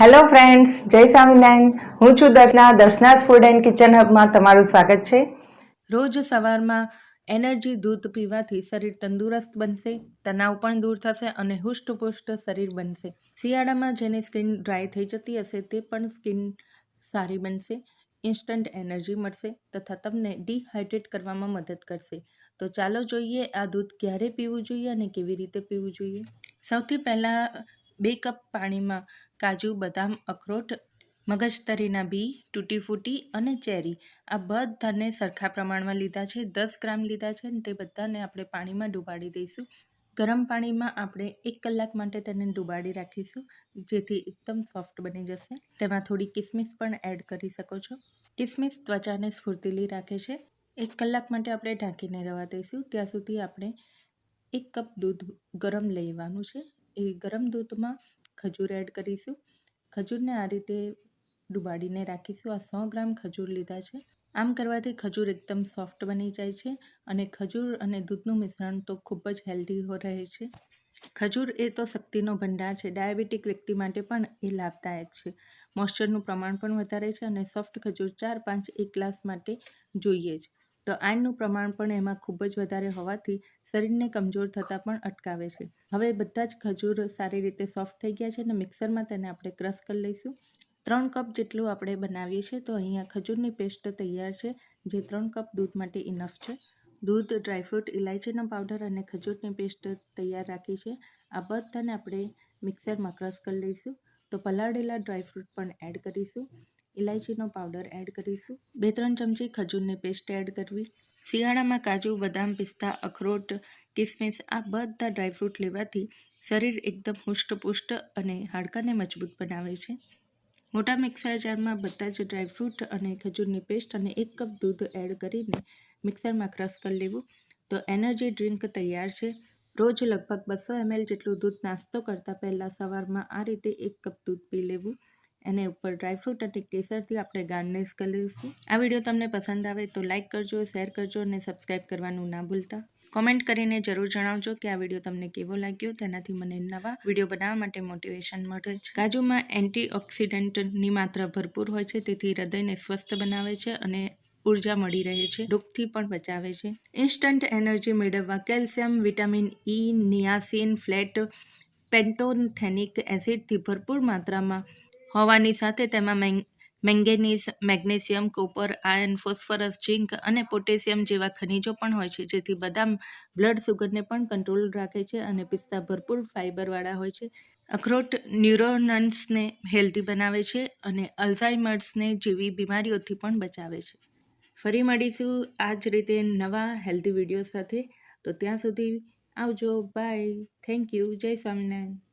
Hello friends જય સ્વામિનારાયણ હું છું Darshana. Darshana's food and kitchen હબમાં તમારું સ્વાગત છે. રોજ સવારમાં એનર્જી દૂધ પીવાથી શરીર તંદુરસ્ત બનશે, તણાવ પણ દૂર થશે અને હુષ્ટપુષ્ટ શરીર બનશે. શિયાળામાં જેની સ્કિન ડ્રાય થઈ જતી હશે, તે પણ સ્કિન સારી બનશે, ઇન્સ્ટન્ટ એનર્જી મળશે તથા તમને ડિહાઇડ્રેટ કરવામાં મદદ કરશે. તો ચાલો જોઈએ આ દૂધ ક્યારે પીવું જોઈએ અને કેવી રીતે પીવું જોઈએ. સૌથી પહેલાં બે કપ પાણીમાં કાજુ, બદામ, અખરોટ, મગજતરીના બી તૂટી ફૂટી અને ચેરી. આ બધાને સરખા પ્રમાણમાં લીધા છે. દસ ગ્રામ લીધા છે અને તે બધાને આપણે પાણીમાં ડુબાડી દઈશું. ગરમ પાણીમાં આપણે એક કલાક માટે તેને ડુબાડી રાખીશું, જેથી એકદમ સોફ્ટ બની જશે. તેમાં થોડી કિસમિસ પણ એડ કરી શકો છો. કિસમિસ ત્વચાને સ્ફૂર્તિલી રાખે છે. એક કલાક માટે આપણે ઢાંકીને રહેવા દઈશું. ત્યાં સુધી આપણે એક કપ દૂધ ગરમ લેવાનું છે. એ ગરમ દૂધમાં ખજૂર એડ કરીશું. ખજૂરને આ રીતે ડુબાડીને રાખીશું. આ સો ગ્રામ ખજૂર લીધા છે. આમ કરવાથી ખજૂર એકદમ સોફ્ટ બની જાય છે અને ખજૂર અને દૂધનું મિશ્રણ તો ખૂબ જ હેલ્ધી રહે છે. ખજૂર એ તો શક્તિનો ભંડાર છે. ડાયાબિટીક વ્યક્તિ માટે પણ એ લાભદાયક છે. મોઇશ્ચરનું પ્રમાણ પણ વધારે છે અને સોફ્ટ ખજૂર ચાર પાંચ એક ગ્લાસ માટે જોઈએ જ. તો આયનનું પ્રમાણ પણ એમાં ખૂબ જ વધારે હોવાથી શરીરને કમજોર થતાં પણ અટકાવે છે. હવે બધા જ ખજૂર સારી રીતે સોફ્ટ થઈ ગયા છે અને મિક્સરમાં તેને આપણે ક્રશ કરી લઈશું. ત્રણ કપ જેટલું આપણે બનાવીએ છીએ તો અહીંયા ખજૂરની પેસ્ટ તૈયાર છે, જે ત્રણ કપ દૂધ માટે ઇનફ છે. દૂધ ડ્રાયફ્રૂટ ઇલાયચીનો પાવડર અને ખજૂરની પેસ્ટ તૈયાર રાખી છે. આ બધાને આપણે મિક્સરમાં ક્રશ કરી લઈશું. તો પલાળેલા ડ્રાયફ્રૂટ પણ એડ કરીશું. ઇલાયચીનો પાવડર એડ કરીશું. બે ત્રણ ચમચી ખજૂરની પેસ્ટ એડ કરવી. શિયાળામાં કાજુ, બદામ, પિસ્તા, અખરોટ, કિસમિસ આ બધા ડ્રાયફ્રૂટ લેવાથી શરીર એકદમ હુષ્ટપુષ્ટ અને હાડકાને મજબૂત બનાવે છે. મોટા મિક્સર જારમાં બધા જ ડ્રાયફ્રૂટ અને ખજૂરની પેસ્ટ અને એક કપ દૂધ એડ કરીને મિક્સરમાં ક્રશ કરી લેવું. તો એનર્જી ડ્રિંક તૈયાર છે. રોજ લગભગ બસો એમએલ જેટલું દૂધ નાસ્તો કરતાં પહેલાં સવારમાં આ રીતે એક કપ દૂધ પી લેવું. એને ઉપર ડ્રાયફ્રૂટ અને કેસરથી આપણે ગાર્નિશ કરી લઈશું. આ વીડિયો તમને પસંદ આવે તો લાઇક કરજો શેર કરજો અને સબસ્ક્રાઈબ કરવાનું ના ભૂલતા. કોમેન્ટ કરીને જરૂર જણાવજો કે આ વીડિયો તમને કેવો લાગ્યો. તેનાથી મને નવા વીડિયો બનાવવા માટે મોટિવેશન મળે છે. કાજુમાં એન્ટીઓક્સિડન્ટની માત્રા ભરપૂર હોય છે, તેથી હૃદયને સ્વસ્થ બનાવે છે અને ઊર્જા મળી રહે છે દુઃખથી પણ બચાવે છે. ઇન્સ્ટન્ટ એનર્જી મેળવવા calcium, vitamin E niacin flat pantothenic એસિડથી ભરપૂર માત્રામાં હોવાની સાથે તેમાં manganese, magnesium, copper iron phosphorus, zinc અને પોટેશિયમ જેવા ખનિજો પણ હોય છે, જેથી બદામ બ્લડ સુગરને પણ કંટ્રોલ રાખે છે અને પિસ્તા ભરપૂર ફાઇબરવાળા હોય છે. અખરોટ ન્યુરોનન્સને હેલ્ધી બનાવે છે અને અલ્ઝાઇમર્સને જેવી બીમારીઓથી પણ બચાવે છે. ફરી મળીશું આ જ રીતે નવા હેલ્ધી વીડિયો સાથે. તો ત્યાં સુધી આવજો. બાય. Thank you. જય સ્વામિનારાયણ.